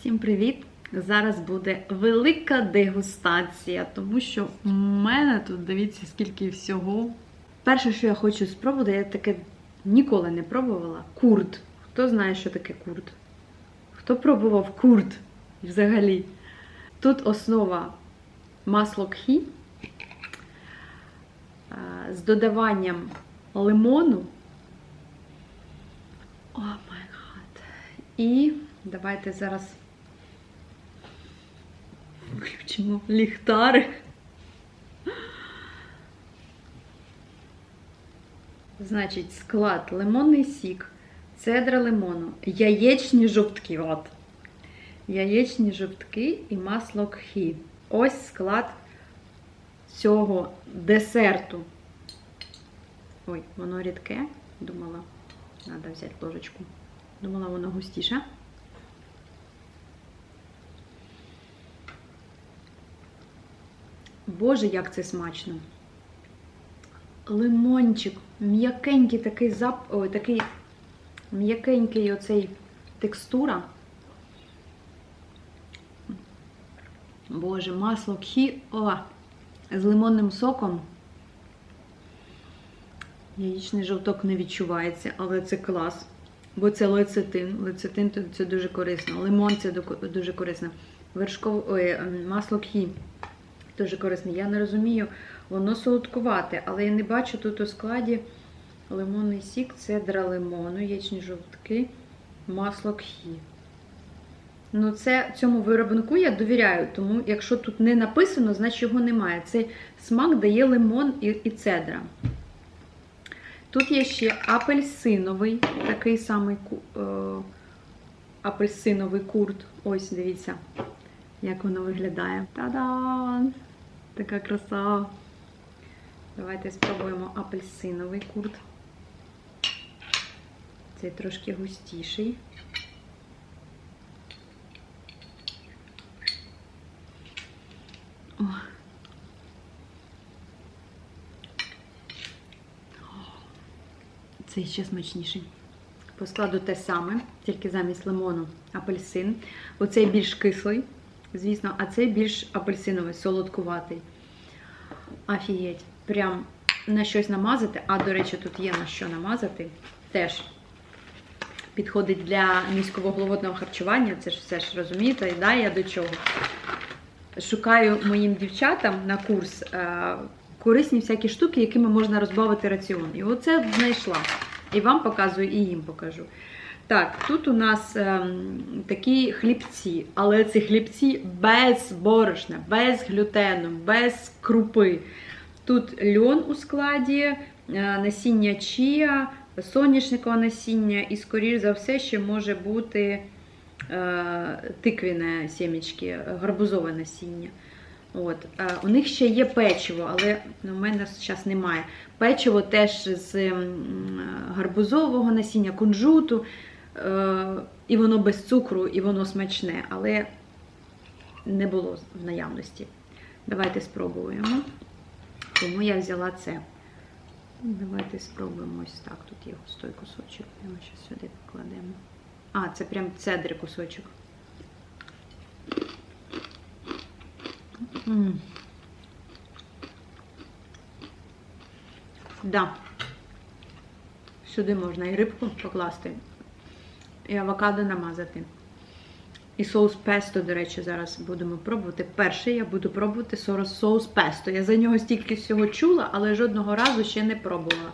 Всім привіт! Зараз буде велика дегустація, тому що в мене тут дивіться, скільки всього. Перше, що я хочу спробувати, я таке ніколи не пробувала. Курт. Хто знає, що таке курт? Хто пробував курт взагалі? Тут основа масло кхі з додаванням лимону. О май гад. І давайте зараз включимо ліхтарик. Значить, склад лимонний сік, цедра лимону, яєчні жовтки. От. Яєчні жовтки і масло кхі. Ось склад цього десерту. Ой, воно рідке. Думала, треба взяти ложечку. Думала, воно густіше. Боже, як це смачно! Лимончик, м'якенький такий зап... Ой, такий м'якенький оцей текстура. Боже, масло кхі О, з лимонним соком. Яєчний жовток не відчувається, але це клас. Бо це лецитин. Лецитин це дуже корисно. Лимон це дуже корисно. Вершков... Ой, масло кхі дуже корисне. Я не розумію, воно солодкувате, але я не бачу тут у складі лимонний сік, цедра лимону, яєчні жовтки, масло кхі. Ну, це цьому виробнику я довіряю, тому якщо тут не написано, значить його немає. Цей смак дає лимон і, і цедра. Тут є ще апельсиновий, такий самий е, апельсиновий курт. Ось, дивіться, як воно виглядає. Та-дам! Така краса. Давайте спробуємо апельсиновий курт. Цей трошки густіший. О. Цей ще смачніший. По складу те саме, тільки замість лимону апельсин. Оцей більш кислий, звісно, а цей більш апельсиновий, солодкуватий. Офігеть. Прям на щось намазати. А, до речі, тут є на що намазати. Теж підходить для низьковуглеводного харчування. Це ж все ж розумієте, да, я до чого. Шукаю моїм дівчатам на курс е, корисні всякі штуки, якими можна розбавити раціон. І оце знайшла. І вам показую, і їм покажу. Так, тут у нас ем, такі хлібці, але ці хлібці без борошна, без глютену, без крупи. Тут льон у складі, е, насіння чія, соняшникове насіння, і, скоріш за все, ще може бути е, тиквіне сімечки, гарбузове насіння. От. Е, у них ще є печиво, але у мене зараз немає. Печиво теж з м, гарбузового насіння, кунжуту. Е, і воно без цукру, і воно смачне, але не було в наявності. Давайте спробуємо. Тому я взяла це. Давайте спробуємо ось так. Тут є густой кусочок. Його ще сюди покладемо. А, це прям цедри кусочок. М -м. Да. Сюди можна і рибку покласти, і авокадо намазати. І соус песто, до речі, зараз будемо пробувати. Перший я буду пробувати соус песто. Я за нього стільки всього чула, але жодного разу ще не пробувала.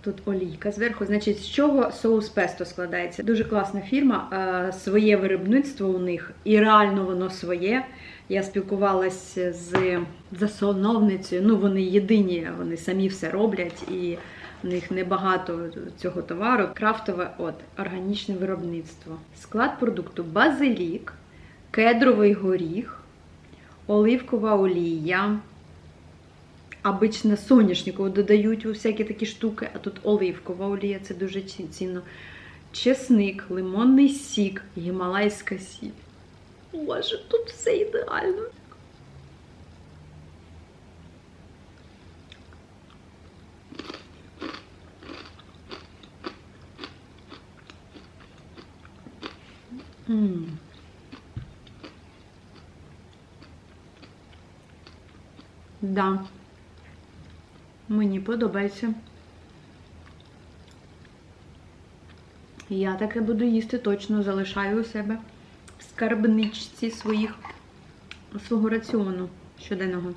Тут олійка зверху. Значить, з чого соус песто складається? Дуже класна фірма, своє виробництво у них, і реально воно своє. Я спілкувалася з засновницею. Ну, вони єдині, вони самі все роблять. і у них небагато цього товару. Крафтове от, органічне виробництво. Склад продукту базилік, кедровий горіх, оливкова олія. Обично соняшникову додають у всякі такі штуки, а тут оливкова олія, це дуже цінно. Чесник, лимонний сік, гімалайська сіль. Боже, тут все ідеально. Да. Мені подобається. Я таке буду їсти точно, залишаю у себе в скарбничці своїх свого раціону щоденного.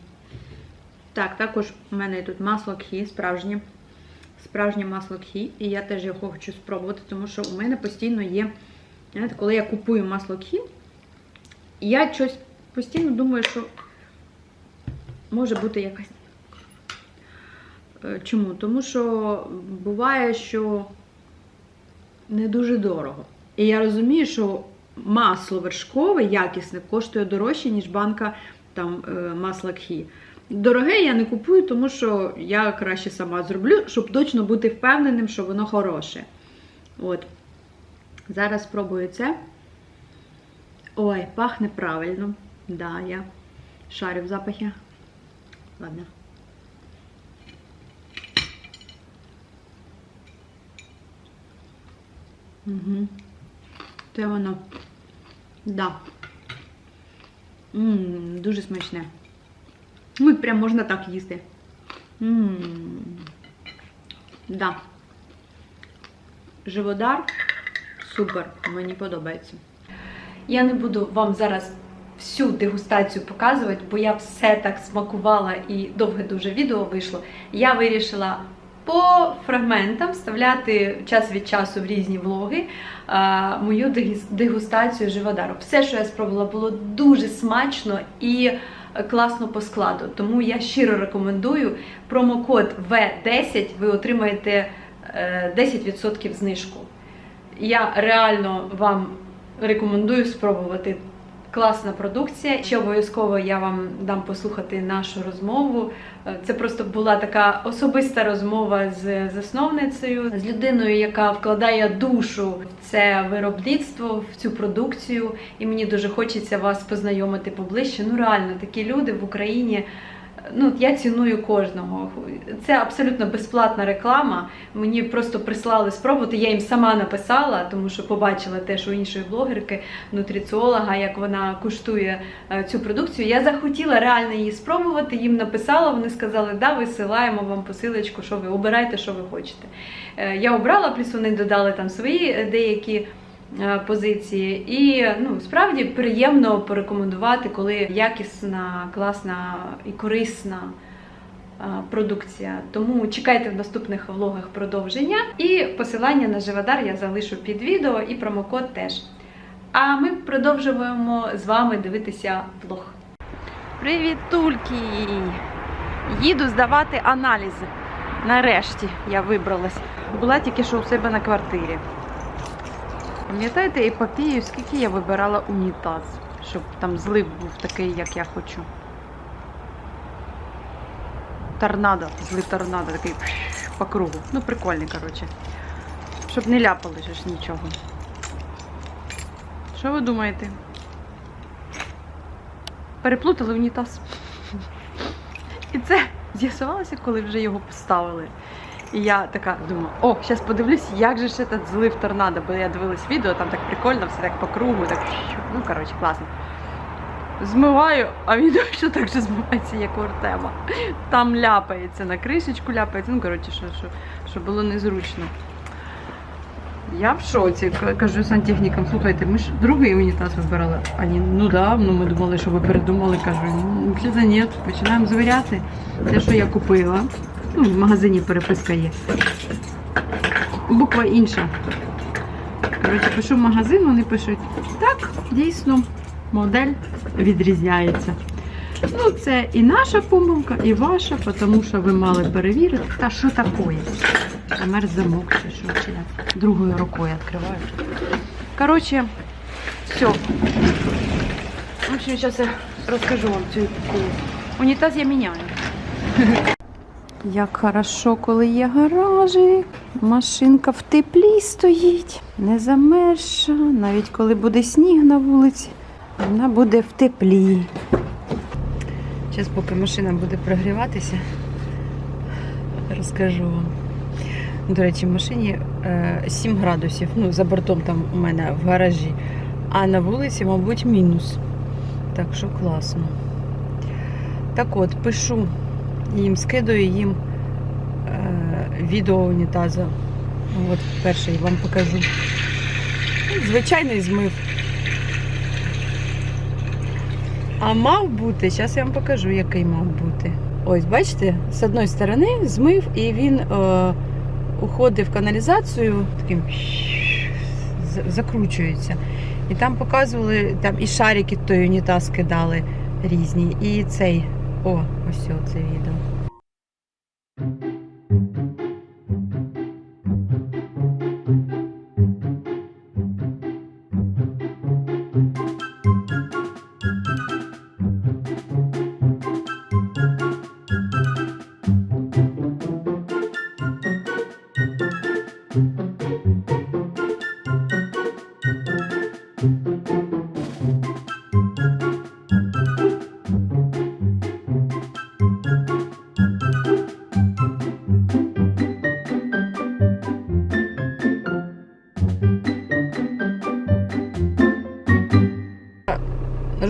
Так, також у мене тут масло кхі, справжнє. Справжнє масло кхі, і я теж його хочу спробувати, тому що у мене постійно є. Знаєте, коли я купую масло кхі, я щось постійно думаю, що може бути якась. Е, Чому? Тому що буває, що не дуже дорого. І я розумію, що масло вершкове якісне коштує дорожче, ніж банка там, е, масла кхі. Дороге я не купую, тому що я краще сама зроблю, щоб точно бути впевненим, що воно хороше. От. Зараз спробую це. Ой, пахне правильно. Да, я шарю в запахі. Ладно. Угу. Це воно. Да. Ммм, дуже смачне. Ну, прям можна так їсти. Ммм. Да. Живодар. Супер. Мені подобається. Я не буду вам зараз всю дегустацію показувати, бо я все так смакувала і довге дуже відео вийшло. Я вирішила по фрагментам вставляти час від часу в різні влоги а, мою дегустацію живодару. Все, що я спробувала, було дуже смачно і класно по складу. Тому я щиро рекомендую промокод V10, ви отримаєте е, 10% знижку. Я реально вам рекомендую спробувати. Класна продукція. Ще обов'язково я вам дам послухати нашу розмову. Е, Це просто була така особиста розмова з засновницею, з людиною, яка вкладає душу в це виробництво, в цю продукцію. І мені дуже хочеться вас познайомити поближче. Ну реально, такі люди в Україні. Ну, я ціную кожного. Це абсолютно безплатна реклама. Мені просто прислали спробувати. Я їм сама написала, тому що побачила теж у іншої блогерки, нутриціолога, як вона куштує е, цю продукцію. Я захотіла реально її спробувати. Їм написала. Вони сказали, да, висилаємо вам посилочку, що ви обирайте, що ви хочете. Е, Я обрала, плюс вони додали там свої е, деякі позиції. І ну, справді приємно порекомендувати, коли якісна, класна і корисна е, продукція. Тому чекайте в наступних влогах продовження. І посилання на Живодар я залишу під відео і промокод теж. А ми продовжуємо з вами дивитися влог. Привіт, тульки! Їду здавати аналізи. Нарешті я вибралась. Була тільки що у себе на квартирі. Пам'ятаєте епопею, скільки я вибирала унітаз, щоб там злив був такий, як я хочу. Торнадо, злив торнадо, такий по кругу. Ну, прикольний, коротше. Щоб не ляпали ж нічого. Що ви думаєте? Переплутали унітаз. І це з'ясувалося, коли вже його поставили. І я така думаю, о, зараз подивлюсь, як же ж этот злив торнадо, бо я дивилась відео, там так прикольно, все так по кругу, так ну коротше, класно. Змиваю, а він що так же змивається, як у Артема. Там ляпається, на кришечку ляпається. Ну, коротше, що, що, що було незручно. Я в шоці. Кажу сантехнікам, слухайте, ми ж другий унітаз вибирали. А ні, ну да, ну ми думали, що ви передумали. Кажу, ну взагалі ні, починаємо звіряти. Те, що я купила. Ну, в магазині переписка є. Буква інша. Коротше, пишу в магазин, вони пишуть, так, дійсно, модель відрізняється. Ну, це і наша помилка, і ваша, тому що ви мали перевірити. Та що таке? Замер замок чи що, чи як. Другою рукою відкриваю. Коротше, все. В общем, зараз я розкажу вам цю епопею. Унітаз я міняю. Як хорошо, коли є гаражі, машинка в теплі стоїть, не замерша, навіть коли буде сніг на вулиці, вона буде в теплі. Зараз, поки машина буде прогріватися, розкажу вам. До речі, в машині е, 7 градусів. Ну, за бортом там у мене в гаражі а на вулиці, мабуть, мінус. Так що класно. Так от, пишу їм, скидаю їм е, відео унітаза. От перше я вам покажу. Ну, Звичайний змив. А мав бути, зараз я вам покажу, який мав бути. Ось, бачите, з одної сторони змив і він е, уходив в каналізацію, таким закручується. І там показували, там і шарики той унітаз кидали різні. І цей. О, ось це відео.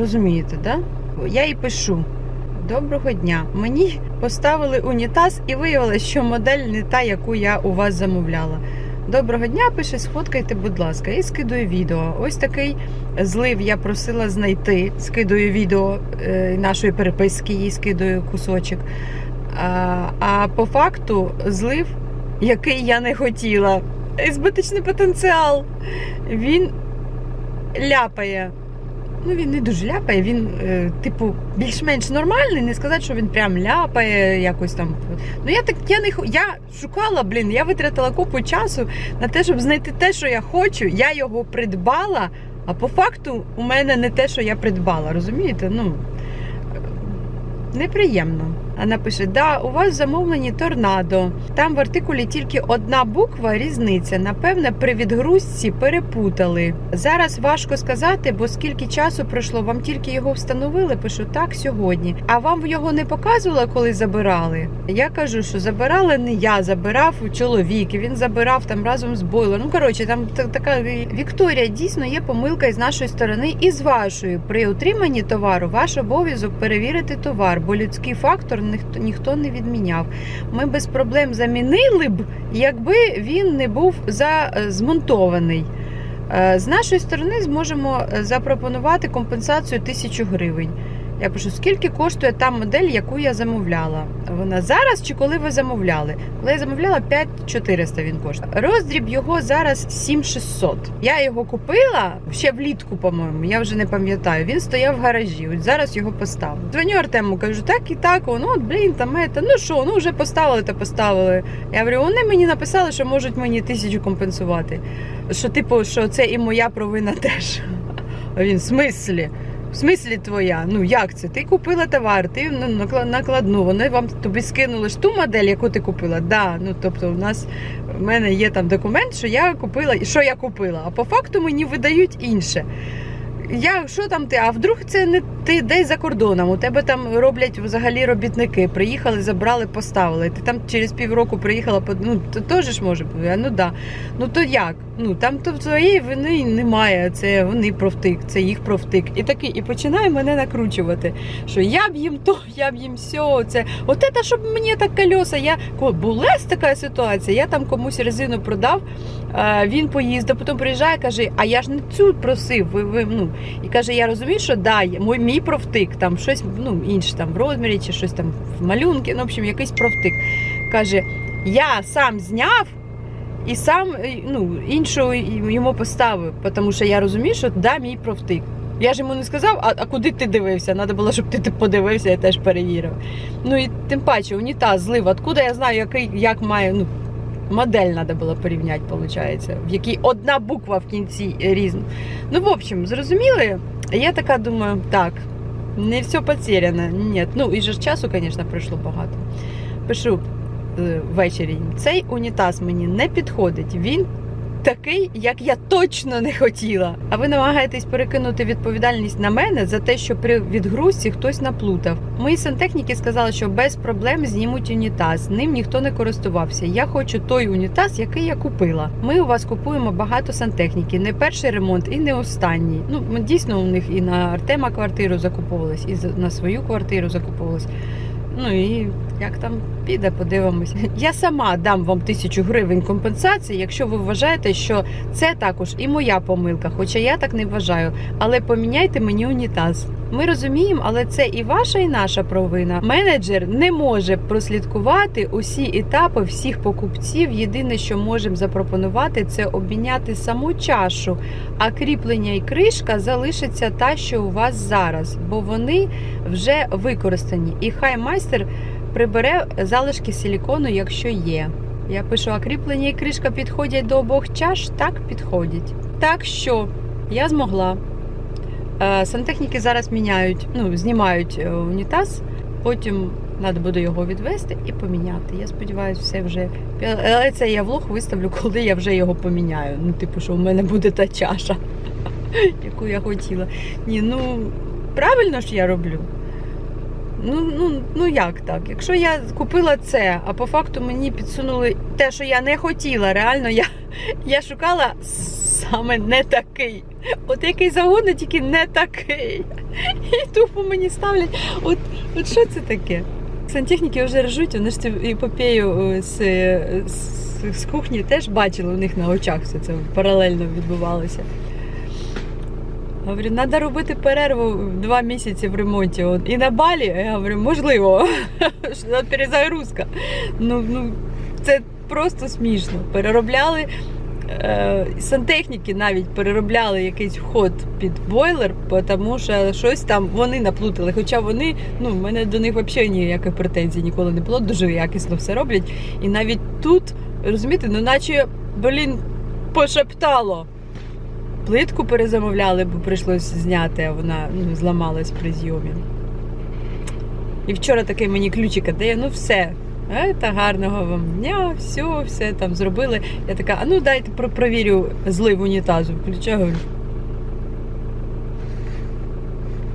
Розумієте, да? Я їй пишу. Доброго дня. Мені поставили унітаз і виявилось, що модель не та, яку я у вас замовляла. Доброго дня, пише, сфоткайте, будь ласка, і скидую відео. Ось такий злив я просила знайти. Скидую відео е, нашої переписки, їй скидую кусочок. А, а по факту злив, який я не хотіла. Збиточний потенціал. Він ляпає. Ну, він не дуже ляпає, він, е, типу, більш-менш нормальний, не сказати, що він прям ляпає якось там. Ну я так я не я шукала, блін, я витратила купу часу на те, щоб знайти те, що я хочу. Я його придбала, а по факту у мене не те, що я придбала. Розумієте? Ну е, неприємно. Вона пише: да, у вас замовлені торнадо. Там в артикулі тільки одна буква різниця. Напевне, при відгрузці перепутали. Зараз важко сказати, бо скільки часу пройшло, вам тільки його встановили. Пишу так сьогодні. А вам його не показували, коли забирали? Я кажу, що забирали не я, забирав чоловік. Він забирав там разом з бойлером. Ну коротше, там така Вікторія. Дійсно є помилка і з нашої сторони, і з вашої. При отриманні товару ваш обов'язок перевірити товар, бо людський фактор ніхто ніхто не відміняв. Ми без проблем замінили б, якби він не був за, е, змонтований. Е, З нашої сторони зможемо е, запропонувати компенсацію 1000 гривень. Я пишу, скільки коштує та модель, яку я замовляла? Вона зараз чи коли ви замовляли? Коли я замовляла 5400 він коштує. Роздріб його зараз 7600. Я його купила ще влітку, по-моєму. Я вже не пам'ятаю. Він стояв в гаражі. От зараз його поставили. Дзвоню Артему, кажу, так і так. Ну от блін, там ета. Ну що, ну вже поставили, то поставили. Я говорю, вони мені написали, що можуть мені тисячу компенсувати. Що, типу, що це і моя провина теж. А він в смислі? В смислі твоя? Ну як це? Ти купила товар, ти ну, накла- накладну, вони вам тобі скинули ж ту модель, яку ти купила. Да, ну тобто, у нас в мене є там документ, що я купила, і що я купила. А по факту мені видають інше. Я що там ти? А вдруг це не ти десь за кордоном? У тебе там роблять взагалі робітники. Приїхали, забрали, поставили. Ти там через півроку приїхала, ну то теж може бути. Ну да. Ну то як? Ну там то своєї вини немає. Це вони провтик, це їх провтик. І такий, і починає мене накручувати. Що я б їм то, я б їм сьо. Це от це, щоб мені так кольоса. Я була така ситуація. Я там комусь резину продав. Е, Він поїздив, потім приїжджає, каже: А я ж не цю просив. Ви, ви ну і каже: Я розумію, що да, мій, мій провтик, там щось ну інше там в розмірі, чи щось там в малюнки. Ну, в общем, якийсь провтик. Каже: Я сам зняв. І сам ну, іншу йому поставив, тому що я розумію, що да, мій провтик. Я ж йому не сказав, а, а куди ти дивився? Треба було, щоб ти подивився, я теж перевірив. Ну і тим паче, унітаз, злив, откуда я знаю, який, як має, ну, модель треба було порівняти, виходить, в якій одна буква в кінці різна. Ну, в общем, зрозуміли? Я така думаю, так, не все потеряно. Ні. Ну, і ж часу, звісно, пройшло багато. Пишу е, ввечері. Цей унітаз мені не підходить. Він такий, як я точно не хотіла. А ви намагаєтесь перекинути відповідальність на мене за те, що при відгрузці хтось наплутав. Мої сантехніки сказали, що без проблем знімуть унітаз. Ним ніхто не користувався. Я хочу той унітаз, який я купила. Ми у вас купуємо багато сантехніки. Не перший ремонт і не останній. Ну ми дійсно у них і на Артема квартиру закуповувались, і на свою квартиру закуповувались. Ну і як там піде, подивимось. Я сама дам вам тисячу гривень компенсації, якщо ви вважаєте, що це також і моя помилка, хоча я так не вважаю. Але поміняйте мені унітаз. Ми розуміємо, але це і ваша, і наша провина. Менеджер не може прослідкувати усі етапи всіх покупців. Єдине, що можемо запропонувати, це обміняти саму чашу, а кріплення і кришка залишиться та, що у вас зараз, бо вони вже використані. І хай майстер прибере залишки силікону, якщо є. Я пишу, а кріплення і кришка підходять до обох чаш? Так, підходять. Так що я змогла. Е, Сантехніки зараз міняють, ну, знімають е, унітаз, потім треба буде його відвести і поміняти. Я сподіваюся, все вже. Але це я влог виставлю, коли я вже його поміняю. Ну, типу, що в мене буде та чаша, яку я хотіла. Ні, ну правильно ж я роблю. Ну, ну, ну як так? Якщо я купила це, а по факту мені підсунули те, що я не хотіла, реально я, я шукала саме не такий. От який завгодно, тільки не такий. І тупо мені ставлять. От, от що це таке? Сантехніки вже ржуть, вони ж цю епопею е, з, з, з кухні теж бачили у них на очах все це паралельно відбувалося. Говорю, треба робити перерву два місяці в ремонті. От, І на балі, я говорю, можливо, перезагрузка. Ну, ну, це просто смішно. Переробляли е, сантехніки навіть переробляли якийсь вход під бойлер, тому що щось там вони наплутали. Хоча вони, ну, в мене до них взагалі ніяких претензій ніколи не було, дуже якісно все роблять. І навіть тут, розумієте, ну наче, блін, пошептало. Плитку перезамовляли, бо прийшлось зняти, а вона ну, зламалась при зйомі. І вчора такий мені ключик дає, ну все. Та гарного вам дня, все, все там зробили. Я така, а ну дайте провірю злив унітазу. Включаю.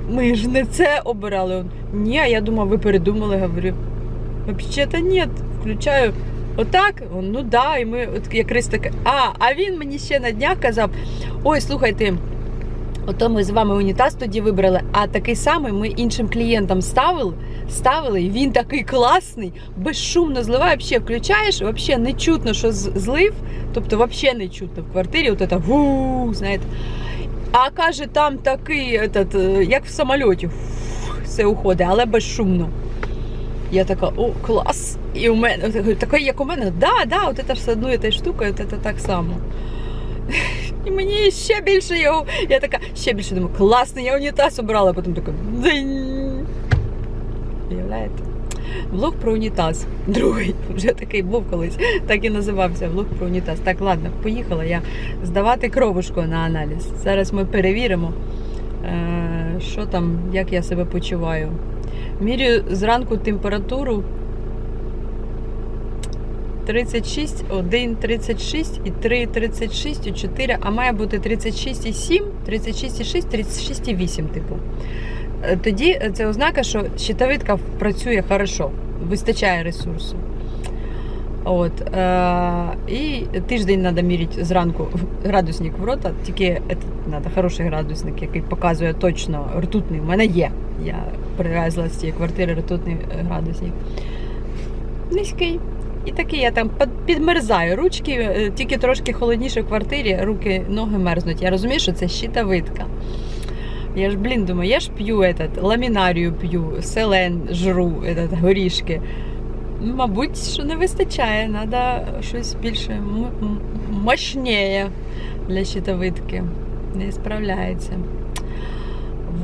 Ми ж не це обирали. Ні, я думав, ви передумали, говорю. Взагалі-то ні. Включаю. Отак, ну да, і ми от якраз таке. А, а він мені ще на днях казав: ой, слухайте. Ото ми з вами унітаз тоді вибрали, а такий самий ми іншим клієнтам ставили, ставили, і він такий класний, безшумно зливає, взагалі включаєш, взагалі не чутно, що злив, тобто взагалі не чутно в квартирі, от це гу, знаєте. А каже, там такий, этот, е, як в самольоті, все уходить, але безшумно. Я така, о, клас! І у мене такий, як у мене, да, да, от це ж з одною та штукою, от це так само. І мені ще більше його. Я така, ще більше думаю, класний, я унітаз обрала, а потім така. Уявляєте? Влог про унітаз. Другий. Вже такий був колись. Так і називався влог про унітаз. Так, ладно, поїхала я здавати кровушку на аналіз. Зараз ми перевіримо, е, що там, як я себе почуваю. Міряю зранку температуру 36, 1, 36 і 3, 36 і 4, а має бути 36 і 7, 36 і 6, 36 і 8, типу. Е, Тоді це ознака, що щитовидка працює хорошо, вистачає ресурсу. От, е, і тиждень треба міряти зранку градусник в рота, тільки треба хороший градусник, який показує точно ртутний. У мене є. Я привезла з цієї квартири ртутний е, градусник. Низький. І такий я там підмерзаю. Ручки е, тільки трошки холодніше в квартирі, руки, ноги мерзнуть. Я розумію, що це щитовидка. Я ж, блін, думаю, я ж п'ю этот, ламінарію п'ю, селен жру, этот, горішки. Мабуть, що не вистачає, треба щось більше м- м- для щитовидки. Не справляється.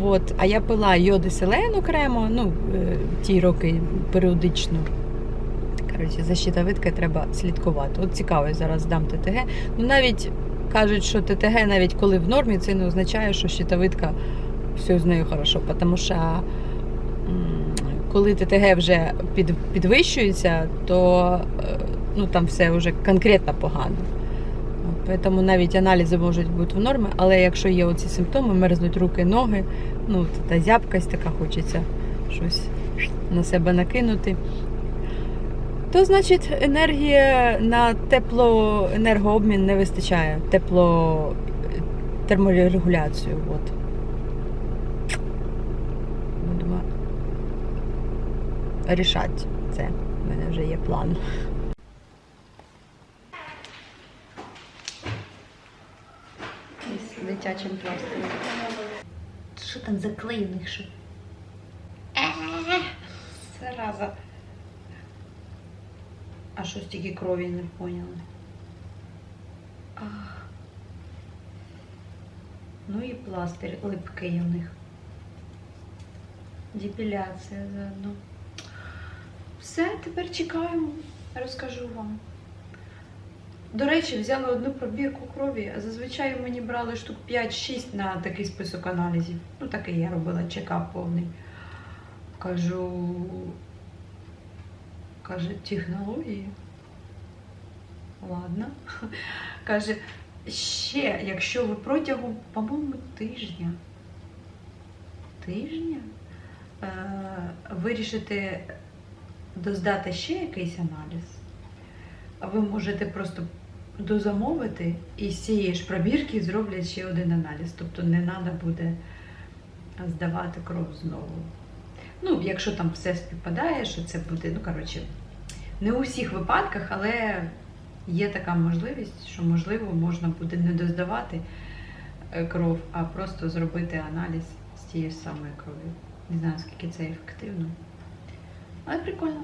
Вот. А я пила йоди селен окремо, ну, е, ті роки періодично. Коротше, за щитовидкою треба слідкувати. От цікаво, я зараз дам ТТГ. Ну навіть кажуть, що ТТГ, навіть коли в нормі, це не означає, що щитовидка все з нею хорошо. Тому що коли ТТГ вже під, підвищується, то е, ну, там все вже конкретно погано. Тому навіть аналізи можуть бути в нормі, але якщо є оці симптоми, мерзнуть руки, ноги, ну та зябкость така хочеться щось на себе накинути. То значить енергія на теплоенергообмін не вистачає, тепло терморегуляцію. От. Будемо рішати це. У мене вже є план. Дитячим пластирем. Що там заклеєних? Що? Зараза. А що стільки крові не поняла? Ах. Ну і пластир липкий у них. Депіляція заодно. Все, тепер чекаємо. Розкажу вам. До речі, взяли одну пробірку крові, а зазвичай мені брали штук 5-6 на такий список аналізів. Ну, такий я робила чекап повний. Кажу, каже, технології. Ладно. Каже, ще, якщо ви протягом, по-моєму, тижня, тижня е, вирішите доздати ще якийсь аналіз, ви можете просто дозамовити і з цієї ж пробірки зроблять ще один аналіз. Тобто не треба буде здавати кров знову. Ну, якщо там все співпадає, що це буде, ну, коротше, не у всіх випадках, але є така можливість, що, можливо, можна буде не доздавати е, кров, а просто зробити аналіз з тієї ж самої крові. Не знаю, скільки це ефективно. Але прикольно.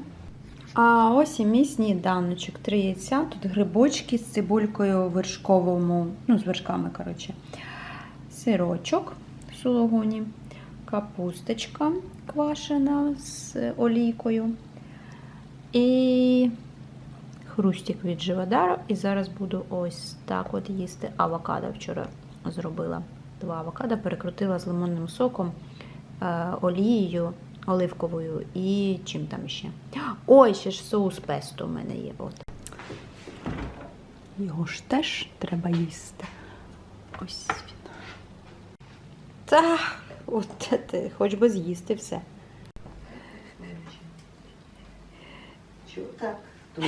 А ось і мій сніданочок. Три яйця. Тут грибочки з цибулькою вершковому, ну, з вершками, коротше. Сирочок в сулугуні, капусточка квашена з олійкою. І хрустик від живодару. І зараз буду ось так от їсти авокадо. Вчора зробила два авокадо, перекрутила з лимонним соком, е, олією оливковою і чим там ще. Ой, ще ж соус песто у мене є. От. Його ж теж треба їсти. Ось він. Та, от це, хоч би з'їсти все. Чого так?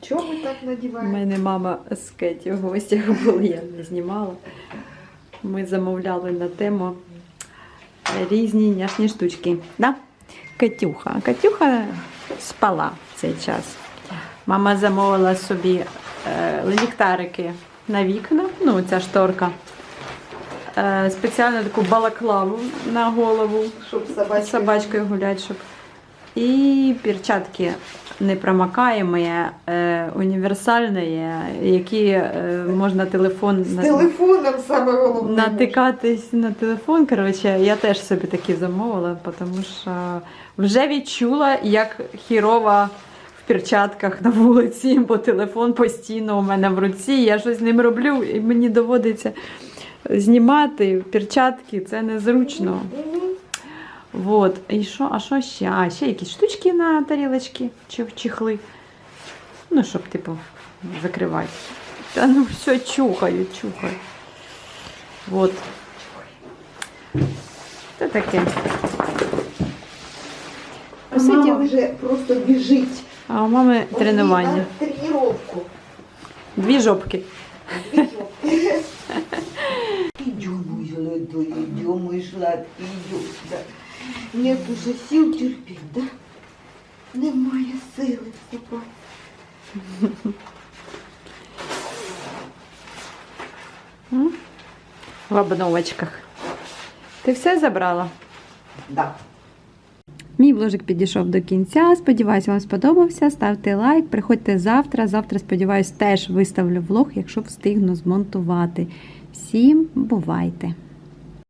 Чого ви так надіваємо? У мене мама з Кеті в гостях була, я не знімала. Ми замовляли на тему різні няшні штучки. Да? Катюха. Катюха спала в цей час. Мама замовила собі е, ліхтарики на вікна, ну ця шторка. Е, спеціально таку балаклаву на голову, Щоб собачкою гулять, щоб. І перчатки непромокаємі, е, універсальні, які е, можна телефон З на- телефоном саме головне. натикатись на телефон. Коротше, я теж собі такі замовила, тому що вже відчула, як хірова в перчатках на вулиці, бо телефон постійно у мене в руці. Я щось з ним роблю, і мені доводиться знімати перчатки, це незручно. Мгм. Вот. І що, а що ще? А, ще якісь штучки на тарілочки чи чехли. Ну, щоб, типу, закривати. Та ну все, чухаю, чухаю. Вот. Це таке. А Мама вже просто біжить. А у мами тренування. На тренировку. Дві жопки. Идем, мой золотой, идем, мой сладкий, идем. Нет уже сил терпеть, да? Немає сили вступати. М? В обновочках. Ти все забрала? Да. Мій вложик підійшов до кінця. Сподіваюсь, вам сподобався. Ставте лайк, приходьте завтра. Завтра, сподіваюсь, теж виставлю влог, якщо встигну змонтувати. Всім бувайте!